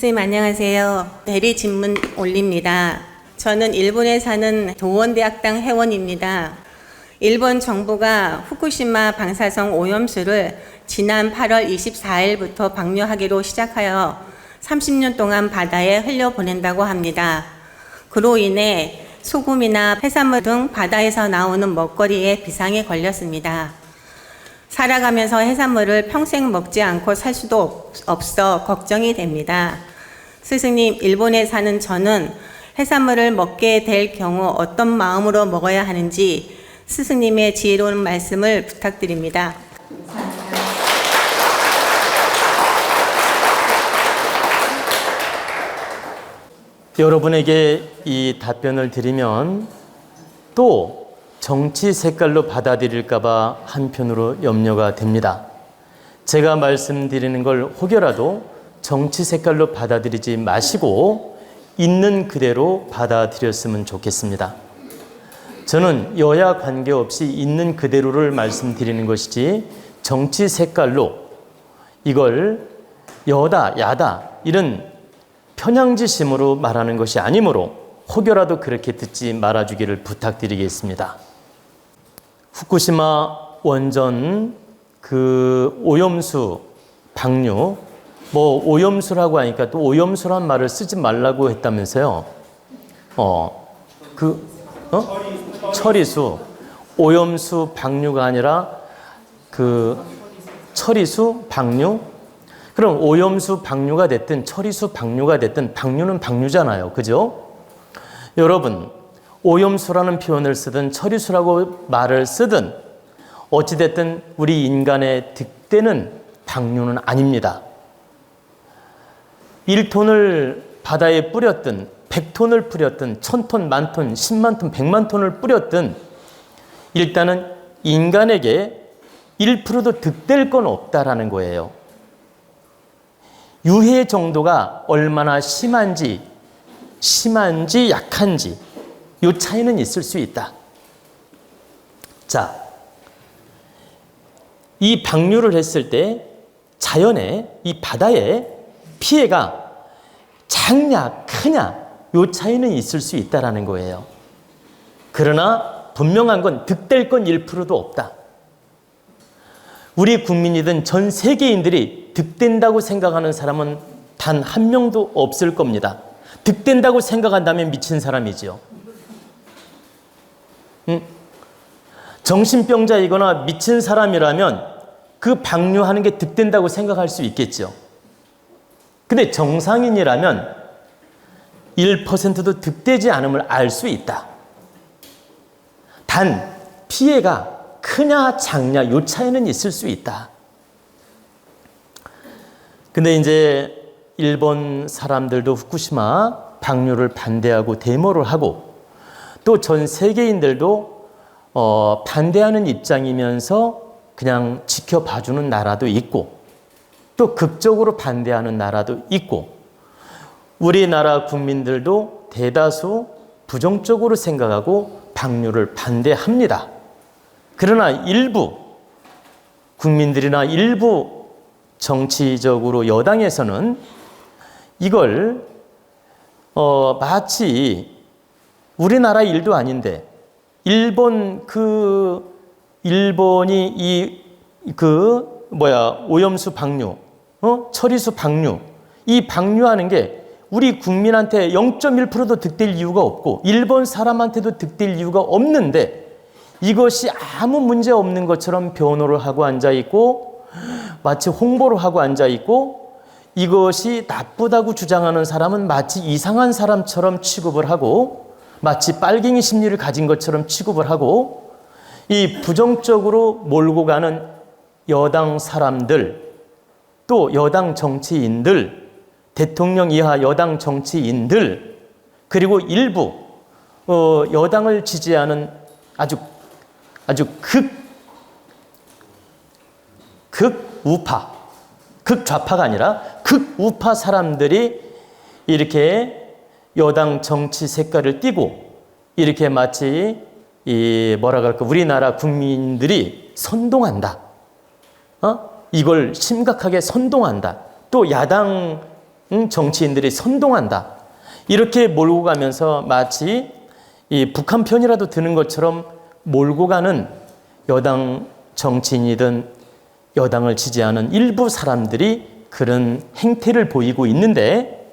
선생님 안녕하세요. 대리 질문 올립니다. 저는 일본에 사는 도원대학당 회원입니다. 일본 정부가 후쿠시마 방사성 오염수를 지난 8월 24일부터 방류하기로 시작하여 30년 동안 바다에 흘려보낸다고 합니다. 그로 인해 소금이나 해산물 등 바다에서 나오는 먹거리에 비상이 걸렸습니다. 살아가면서 해산물을 평생 먹지 않고 살 수도 없- 없어 걱정이 됩니다. 스승님, 일본에 사는 저는 해산물을 먹게 될 경우 어떤 마음으로 먹어야 하는지 스승님의 지혜로운 말씀을 부탁드립니다. 여러분에게 이 답변을 드리면 또 정치 색깔로 받아들일까봐 한편으로 염려가 됩니다. 제가 말씀드리는 걸 혹여라도 정치 색깔로 받아들이지 마시고 있는 그대로 받아들였으면 좋겠습니다. 저는 여야 관계없이 있는 그대로를 말씀드리는 것이지 정치 색깔로 이걸 여다, 야다 이런 편향지심으로 말하는 것이 아니므로 혹여라도 그렇게 듣지 말아주기를 부탁드리겠습니다. 후쿠시마 원전 그 오염수 방류 뭐 오염수라고 하니까 또 오염수란 말을 쓰지 말라고 했다면서요. 어, 그, 어? 처리수. 오염수 방류가 아니라 그 처리수 방류? 그럼 오염수 방류가 됐든 처리수 방류가 됐든 방류는 방류잖아요. 그죠? 여러분, 오염수라는 표현을 쓰든 처리수라고 말을 쓰든 어찌됐든 우리 인간의 득대는 방류는 아닙니다. 1톤을 바다에 뿌렸든 100톤을 뿌렸든 1000톤, 만톤, 10만 톤, 100만 톤을 뿌렸든 일단은 인간에게 1%도 득될 건 없다라는 거예요. 유해 정도가 얼마나 심한지, 심한지 약한지 요 차이는 있을 수 있다. 자, 이 방류를 했을 때 자연에 이 바다에 피해가 작냐 크냐 요 차이는 있을 수 있다라는 거예요. 그러나 분명한 건 득될 건 1%도 없다. 우리 국민이든 전 세계인들이 득된다고 생각하는 사람은 단 한 명도 없을 겁니다. 득된다고 생각한다면 미친 사람이지요. 응? 정신병자이거나 미친 사람이라면 그 방류하는 게 득된다고 생각할 수 있겠죠. 근데 정상인이라면 1%도 득되지 않음을 알 수 있다. 단 피해가 크냐 작냐 요 차이는 있을 수 있다. 근데 이제 일본 사람들도 후쿠시마 방류를 반대하고 데모를 하고 또 전 세계인들도 어, 반대하는 입장이면서 그냥 지켜봐주는 나라도 있고 또 극적으로 반대하는 나라도 있고 우리나라 국민들도 대다수 부정적으로 생각하고 방류를 반대합니다. 그러나 일부 국민들이나 일부 정치적으로 여당에서는 이걸 어, 마치 우리나라 일도 아닌데 일본 그 일본이 이 그 뭐야 오염수 방류, 어? 처리수 방류. 이 방류하는 게 우리 국민한테 0.1%도 득될 이유가 없고 일본 사람한테도 득될 이유가 없는데 이것이 아무 문제 없는 것처럼 변호를 하고 앉아 있고 마치 홍보를 하고 앉아 있고 이것이 나쁘다고 주장하는 사람은 마치 이상한 사람처럼 취급을 하고 마치 빨갱이 심리를 가진 것처럼 취급을 하고 이 부정적으로 몰고 가는 여당 사람들 또 여당 정치인들 대통령 이하 여당 정치인들 그리고 일부 어, 여당을 지지하는 아주 아주 극 극우파 극좌파가 아니라 극우파 사람들이 이렇게 여당 정치 색깔을 띠고 이렇게 마치 이 뭐라 그럴까 우리나라 국민들이 선동한다. 어? 이걸 심각하게 선동한다. 또 야당 응? 정치인들이 선동한다. 이렇게 몰고 가면서 마치 이 북한 편이라도 드는 것처럼 몰고 가는 여당 정치인이든 여당을 지지하는 일부 사람들이 그런 행태를 보이고 있는데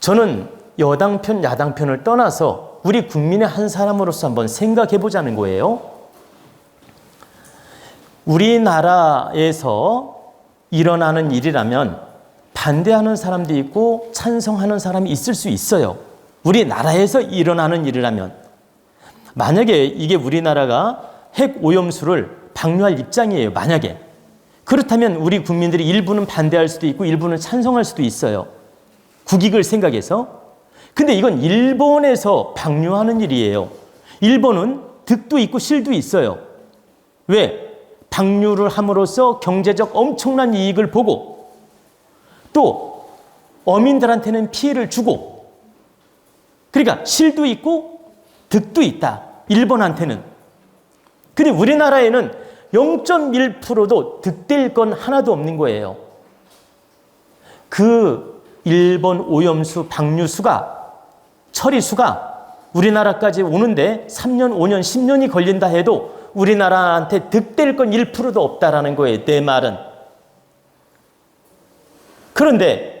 저는 여당 편, 야당 편을 떠나서 우리 국민의 한 사람으로서 한번 생각해 보자는 거예요. 우리나라에서 일어나는 일이라면 반대하는 사람도 있고 찬성하는 사람이 있을 수 있어요. 우리나라에서 일어나는 일이라면 만약에 이게 우리나라가 핵 오염수를 방류할 입장이에요. 만약에 그렇다면 우리 국민들이 일부는 반대할 수도 있고 일부는 찬성할 수도 있어요. 국익을 생각해서. 근데 이건 일본에서 방류하는 일이에요. 일본은 득도 있고 실도 있어요. 왜? 방류를 함으로써 경제적 엄청난 이익을 보고 또 어민들한테는 피해를 주고 그러니까 실도 있고 득도 있다. 일본한테는. 근데 우리나라에는 0.1%도 득될 건 하나도 없는 거예요. 그 일본 오염수 방류수가 처리수가 우리나라까지 오는데 3년, 5년, 10년이 걸린다 해도 우리나라한테 득될 건 1%도 없다라는 거예요. 내 말은. 그런데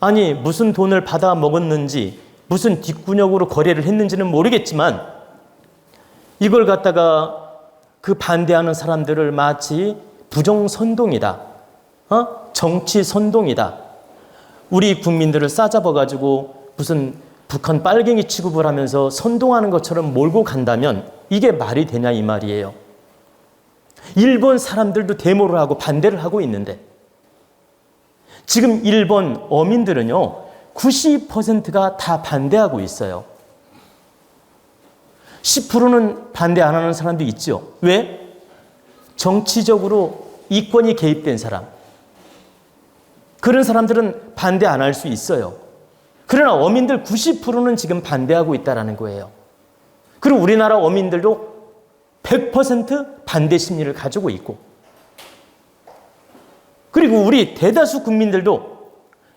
아니 무슨 돈을 받아 먹었는지 무슨 뒷구녕으로 거래를 했는지는 모르겠지만 이걸 갖다가 그 반대하는 사람들을 마치 부정 선동이다. 어? 정치 선동이다. 우리 국민들을 싸잡아 가지고 무슨 북한 빨갱이 취급을 하면서 선동하는 것처럼 몰고 간다면 이게 말이 되냐 이 말이에요. 일본 사람들도 데모를 하고 반대를 하고 있는데 지금 일본 어민들은요 90%가 다 반대하고 있어요. 10%는 반대 안 하는 사람도 있죠. 왜? 정치적으로 이권이 개입된 사람. 그런 사람들은 반대 안 할 수 있어요. 그러나 어민들 90%는 지금 반대하고 있다는 거예요. 그리고 우리나라 어민들도 100% 반대 심리를 가지고 있고, 그리고 우리 대다수 국민들도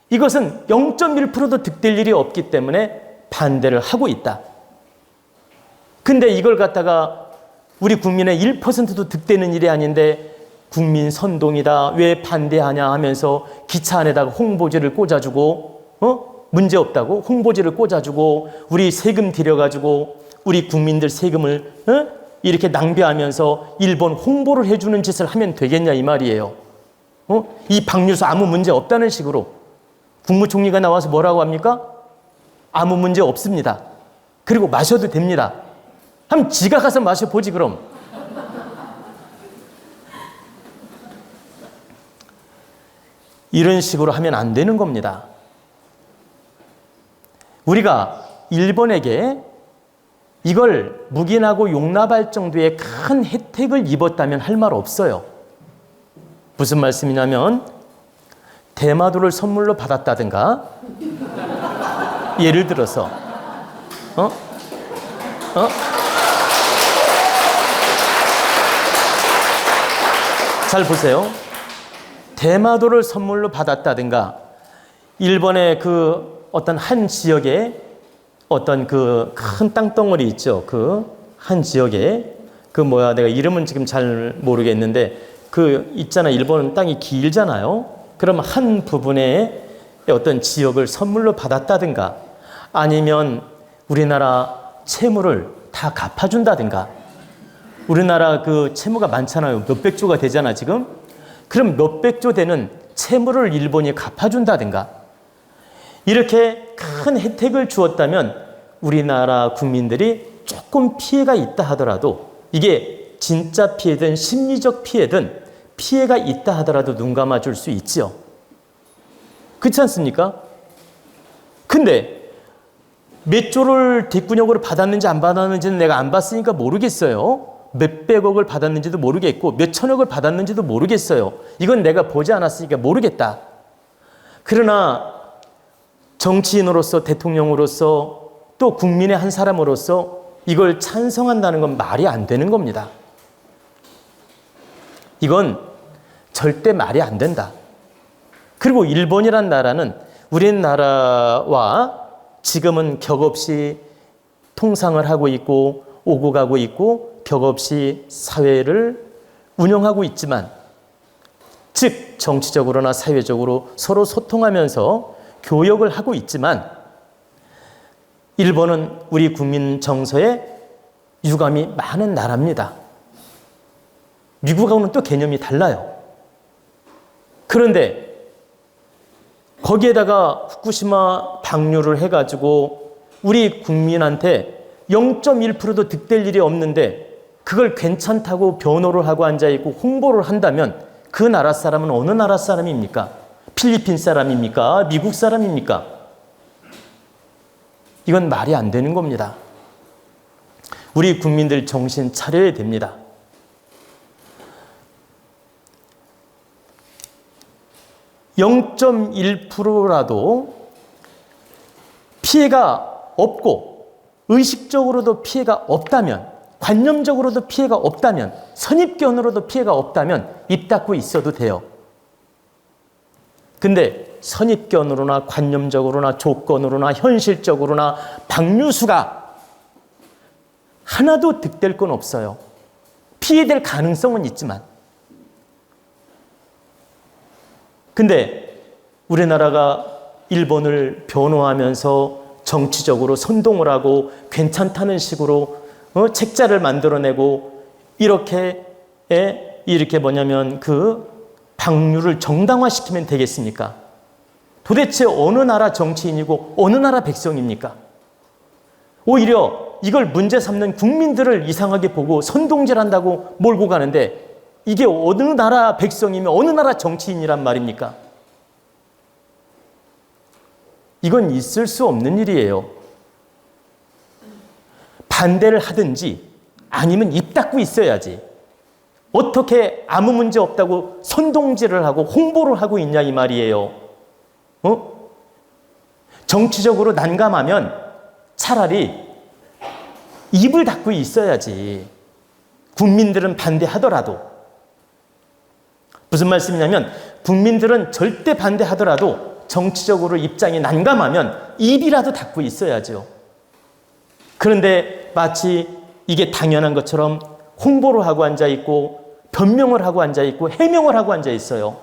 이것은 0.1%도 득될 일이 없기 때문에 반대를 하고 있다. 근데 이걸 갖다가 우리 국민의 1%도 득되는 일이 아닌데 국민 선동이다. 왜 반대하냐 하면서 기차 안에다가 홍보지를 꽂아주고, 어? 문제 없다고 홍보지를 꽂아주고 우리 세금 들여가지고 우리 국민들 세금을 어? 이렇게 낭비하면서 일본 홍보를 해주는 짓을 하면 되겠냐 이 말이에요. 어? 이 방류수 아무 문제 없다는 식으로 국무총리가 나와서 뭐라고 합니까? 아무 문제 없습니다. 그리고 마셔도 됩니다. 한번 지가 가서 마셔보지 그럼. 이런 식으로 하면 안 되는 겁니다. 우리가 일본에게 이걸 묵인하고 용납할 정도의 큰 혜택을 입었다면 할 말 없어요. 무슨 말씀이냐면 대마도를 선물로 받았다든가 예를 들어서 어? 어? 잘 보세요. 대마도를 선물로 받았다든가 일본의 그 어떤 한 지역에 어떤 그 큰 땅덩어리 있죠. 그 한 지역에 그 뭐야 내가 이름은 지금 잘 모르겠는데 그 있잖아 일본은 땅이 길잖아요. 그럼 한 부분에 어떤 지역을 선물로 받았다든가 아니면 우리나라 채무를 다 갚아준다든가 우리나라 그 채무가 많잖아요. 몇백 조가 되잖아 지금. 그럼 몇백 조 되는 채무를 일본이 갚아준다든가 이렇게 큰 혜택을 주었다면 우리나라 국민들이 조금 피해가 있다 하더라도 이게 진짜 피해든 심리적 피해든 피해가 있다 하더라도 눈 감아 줄 수 있지요. 그렇지 않습니까? 근데 몇 조를 뒷구녕으로 받았는지 안 받았는지는 내가 안 봤으니까 모르겠어요. 몇백억을 받았는지도 모르겠고 몇 천억을 받았는지도 모르겠어요. 이건 내가 보지 않았으니까 모르겠다. 그러나 정치인으로서 대통령으로서 또 국민의 한 사람으로서 이걸 찬성한다는 건 말이 안 되는 겁니다. 이건 절대 말이 안 된다. 그리고 일본이란 나라는 우리나라와 지금은 격없이 통상을 하고 있고 오고 가고 있고 격없이 사회를 운영하고 있지만 즉 정치적으로나 사회적으로 서로 소통하면서 교역을 하고 있지만 일본은 우리 국민 정서에 유감이 많은 나라입니다. 미국하고는 또 개념이 달라요. 그런데 거기에다가 후쿠시마 방류를 해가지고 우리 국민한테 0.1%도 득될 일이 없는데 그걸 괜찮다고 변호를 하고 앉아있고 홍보를 한다면 그 나라 사람은 어느 나라 사람입니까? 필리핀 사람입니까? 미국 사람입니까? 이건 말이 안 되는 겁니다. 우리 국민들 정신 차려야 됩니다. (0.1%라도) 피해가 없고 의식적으로도 피해가 없다면 관념적으로도 피해가 없다면 선입견으로도 피해가 없다면 입 닫고 있어도 돼요. 근데 선입견으로나 관념적으로나 조건으로나 현실적으로나 박류수가 하나도 득될 건 없어요. 피해될 가능성은 있지만. 근데 우리나라가 일본을 변호하면서 정치적으로 선동을 하고 괜찮다는 식으로 어? 책자를 만들어내고 이렇게 에, 이렇게 뭐냐면 그 방류를 정당화시키면 되겠습니까? 도대체 어느 나라 정치인이고 어느 나라 백성입니까? 오히려 이걸 문제 삼는 국민들을 이상하게 보고 선동질한다고 몰고 가는데 이게 어느 나라 백성이며 어느 나라 정치인이란 말입니까? 이건 있을 수 없는 일이에요. 반대를 하든지 아니면 입 닫고 있어야지. 어떻게 아무 문제 없다고 선동질을 하고 홍보를 하고 있냐 이 말이에요. 어? 정치적으로 난감하면 차라리 입을 닫고 있어야지. 국민들은 반대하더라도. 무슨 말씀이냐면 국민들은 절대 반대하더라도 정치적으로 입장이 난감하면 입이라도 닫고 있어야죠. 그런데 마치 이게 당연한 것처럼 홍보를 하고 앉아 있고 변명을 하고 앉아 있고 해명을 하고 앉아 있어요.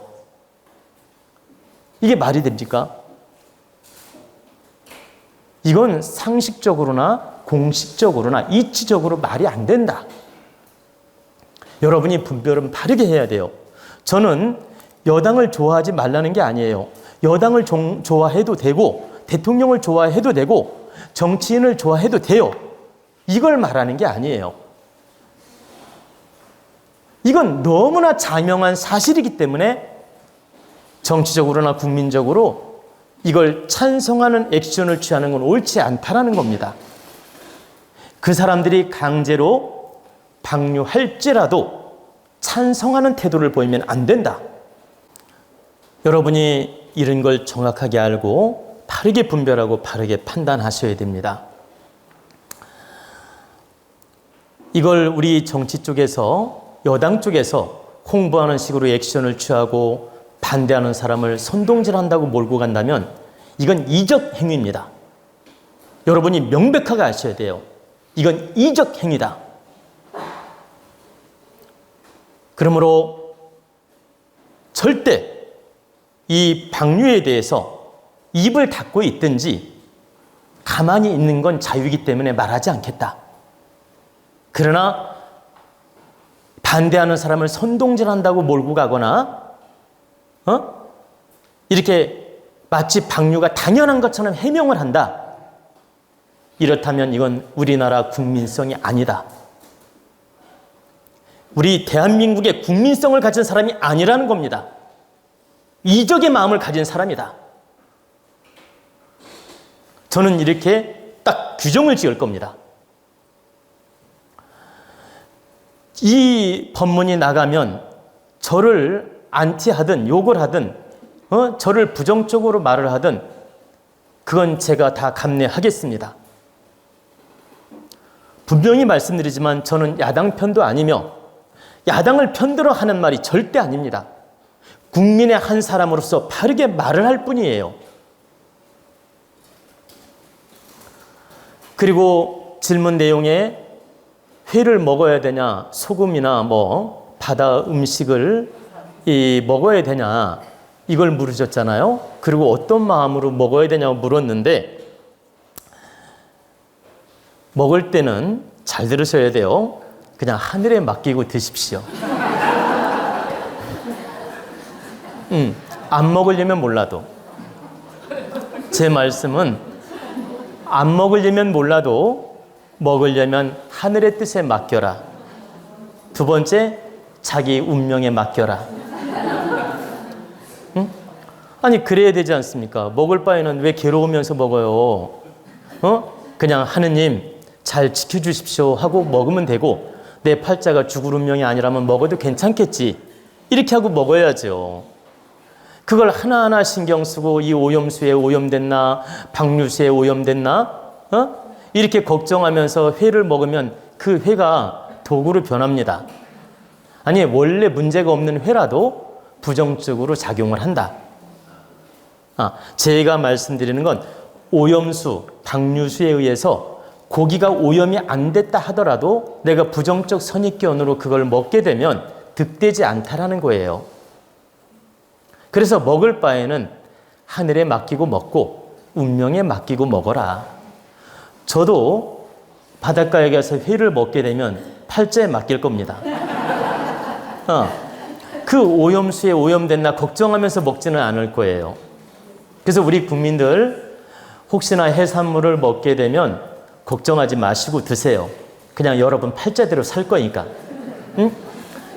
이게 말이 됩니까? 이건 상식적으로나 공식적으로나 이치적으로 말이 안 된다. 여러분이 분별은 바르게 해야 돼요. 저는 여당을 좋아하지 말라는 게 아니에요. 여당을 종, 좋아해도 되고 대통령을 좋아해도 되고 정치인을 좋아해도 돼요. 이걸 말하는 게 아니에요. 이건 너무나 자명한 사실이기 때문에 정치적으로나 국민적으로 이걸 찬성하는 액션을 취하는 건 옳지 않다라는 겁니다. 그 사람들이 강제로 방류할지라도 찬성하는 태도를 보이면 안 된다. 여러분이 이런 걸 정확하게 알고 바르게 분별하고 바르게 판단하셔야 됩니다. 이걸 우리 정치 쪽에서 여당 쪽에서 홍보하는 식으로 액션을 취하고 반대하는 사람을 선동질한다고 몰고 간다면 이건 이적 행위입니다. 여러분이 명백하게 아셔야 돼요. 이건 이적 행위다. 그러므로 절대 이 방류에 대해서 입을 닫고 있든지 가만히 있는 건 자유이기 때문에 말하지 않겠다. 그러나 반대하는 사람을 선동질한다고 몰고 가거나 어? 이렇게 마치 방류가 당연한 것처럼 해명을 한다. 이렇다면 이건 우리나라 국민성이 아니다. 우리 대한민국의 국민성을 가진 사람이 아니라는 겁니다. 이적의 마음을 가진 사람이다. 저는 이렇게 딱 규정을 지을 겁니다. 이 법문이 나가면 저를 안티하든 욕을 하든 어? 저를 부정적으로 말을 하든 그건 제가 다 감내하겠습니다. 분명히 말씀드리지만 저는 야당 편도 아니며 야당을 편들어 하는 말이 절대 아닙니다. 국민의 한 사람으로서 바르게 말을 할 뿐이에요. 그리고 질문 내용에 회를 먹어야 되냐, 소금이나 뭐 바다 음식을 이 먹어야 되냐 이걸 물으셨잖아요. 그리고 어떤 마음으로 먹어야 되냐고 물었는데 먹을 때는 잘 들으셔야 돼요. 그냥 하늘에 맡기고 드십시오. 음, 안 먹으려면 몰라도 제 말씀은 안 먹으려면 몰라도 먹으려면 하늘의 뜻에 맡겨라. 두 번째, 자기 운명에 맡겨라. 응? 아니 그래야 되지 않습니까? 먹을 바에는 왜 괴로우면서 먹어요? 어? 그냥 하느님 잘 지켜주십시오 하고 먹으면 되고 내 팔자가 죽을 운명이 아니라면 먹어도 괜찮겠지. 이렇게 하고 먹어야죠. 그걸 하나하나 신경 쓰고 이 오염수에 오염됐나 박류수에 오염됐나 어? 이렇게 걱정하면서 회를 먹으면 그 회가 도구로 변합니다. 아니 원래 문제가 없는 회라도 부정적으로 작용을 한다. 아, 제가 말씀드리는 건 오염수, 박류수에 의해서 고기가 오염이 안 됐다 하더라도 내가 부정적 선입견으로 그걸 먹게 되면 득되지 않다라는 거예요. 그래서 먹을 바에는 하늘에 맡기고 먹고 운명에 맡기고 먹어라. 저도 바닷가에 가서 회를 먹게 되면 팔자에 맡길 겁니다. 어, 그 오염수에 오염됐나 걱정하면서 먹지는 않을 거예요. 그래서 우리 국민들 혹시나 해산물을 먹게 되면 걱정하지 마시고 드세요. 그냥 여러분 팔자대로 살 거니까. 응?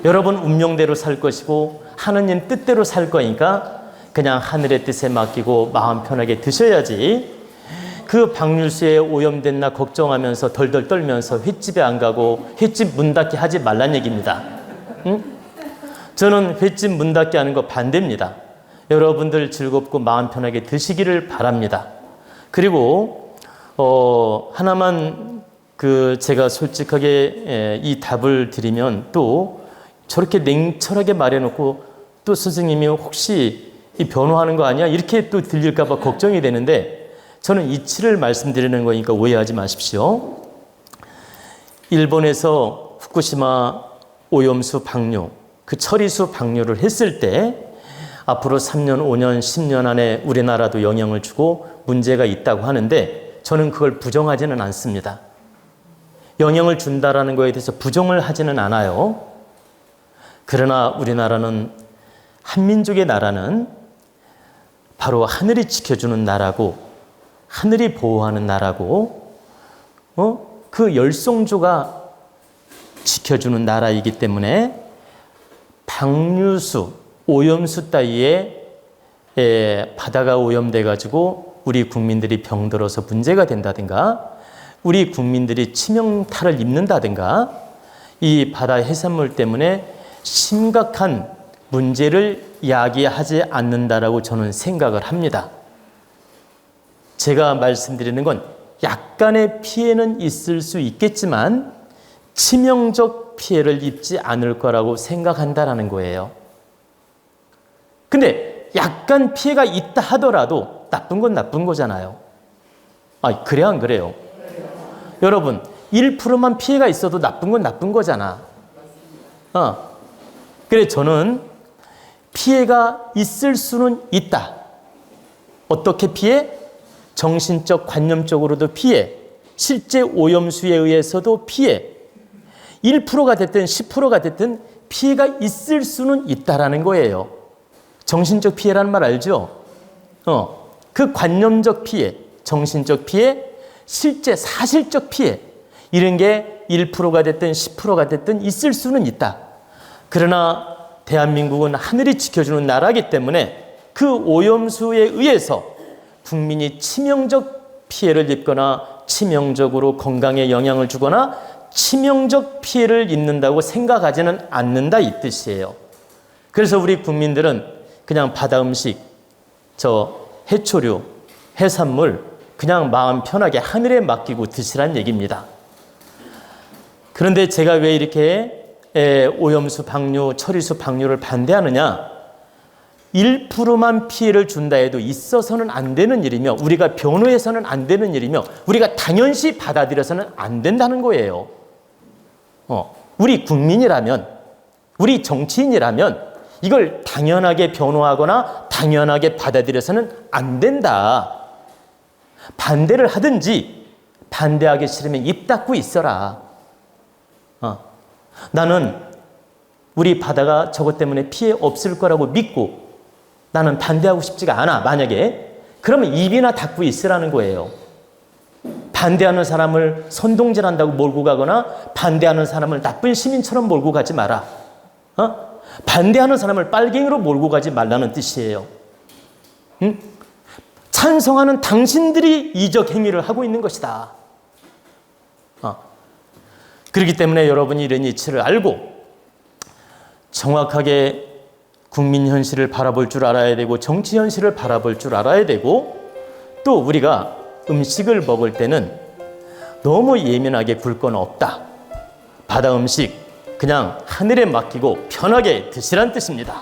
여러분 운명대로 살 것이고 하느님 뜻대로 살 거니까 그냥 하늘의 뜻에 맡기고 마음 편하게 드셔야지. 그 박률수에 오염됐나 걱정하면서 덜덜 떨면서 횟집에 안 가고 횟집 문 닫기 하지 말란 얘기입니다. 응? 저는 횟집 문 닫기 하는 거 반대입니다. 여러분들 즐겁고 마음 편하게 드시기를 바랍니다. 그리고 어, 하나만 그 제가 솔직하게 에, 이 답을 드리면 또 저렇게 냉철하게 말해놓고 또 선생님이 혹시 이 변호하는 거 아니야? 이렇게 또 들릴까봐 걱정이 되는데 저는 이치를 말씀드리는 거니까 오해하지 마십시오. 일본에서 후쿠시마 오염수 방류, 그 처리수 방류를 했을 때 앞으로 3년, 5년, 10년 안에 우리나라도 영향을 주고 문제가 있다고 하는데 저는 그걸 부정하지는 않습니다. 영향을 준다라는 거에 대해서 부정을 하지는 않아요. 그러나 우리나라는 한민족의 나라는 바로 하늘이 지켜주는 나라고 하늘이 보호하는 나라고 어? 그 열성조가 지켜주는 나라이기 때문에 방류수, 오염수 따위에 에, 바다가 오염돼 가지고 우리 국민들이 병들어서 문제가 된다든가 우리 국민들이 치명타를 입는다든가 이 바다 해산물 때문에 심각한 문제를 야기하지 않는다라고 저는 생각을 합니다. 제가 말씀드리는 건 약간의 피해는 있을 수 있겠지만 치명적 피해를 입지 않을 거라고 생각한다라는 거예요. 근데 약간 피해가 있다 하더라도 나쁜 건 나쁜 거잖아요. 아, 그래 안 그래요? 여러분, 1%만 피해가 있어도 나쁜 건 나쁜 거잖아. 어. 그래 저는 피해가 있을 수는 있다. 어떻게 피해? 정신적, 관념적으로도 피해. 실제 오염수에 의해서도 피해. 1%가 됐든 10%가 됐든 피해가 있을 수는 있다라는 거예요. 정신적 피해라는 말 알죠? 어, 그 관념적 피해, 정신적 피해, 실제 사실적 피해 이런 게 1%가 됐든 10%가 됐든 있을 수는 있다. 그러나 대한민국은 하늘이 지켜주는 나라이기 때문에 그 오염수에 의해서 국민이 치명적 피해를 입거나 치명적으로 건강에 영향을 주거나 치명적 피해를 입는다고 생각하지는 않는다 이 뜻이에요. 그래서 우리 국민들은 그냥 바다 음식, 저 해초류, 해산물 그냥 마음 편하게 하늘에 맡기고 드시란 얘기입니다. 그런데 제가 왜 이렇게 오염수 방류, 처리수 방류를 반대하느냐? 1%만 피해를 준다 해도 있어서는 안 되는 일이며 우리가 변호해서는 안 되는 일이며 우리가 당연시 받아들여서는 안 된다는 거예요. 어, 우리 국민이라면 우리 정치인이라면 이걸 당연하게 변호하거나 당연하게 받아들여서는 안 된다. 반대를 하든지 반대하기 싫으면 입 닫고 있어라. 어, 나는 우리 바다가 저것 때문에 피해 없을 거라고 믿고 나는 반대하고 싶지가 않아. 만약에 그러면 입이나 닫고 있으라는 거예요. 반대하는 사람을 선동질한다고 몰고 가거나 반대하는 사람을 나쁜 시민처럼 몰고 가지 마라. 어? 반대하는 사람을 빨갱이로 몰고 가지 말라는 뜻이에요. 응? 찬성하는 당신들이 이적 행위를 하고 있는 것이다. 어. 그렇기 때문에 여러분이 이치를 알고 정확하게 국민 현실을 바라볼 줄 알아야 되고 정치 현실을 바라볼 줄 알아야 되고 또 우리가 음식을 먹을 때는 너무 예민하게 굴 건 없다. 바다 음식 그냥 하늘에 맡기고 편하게 드시란 뜻입니다.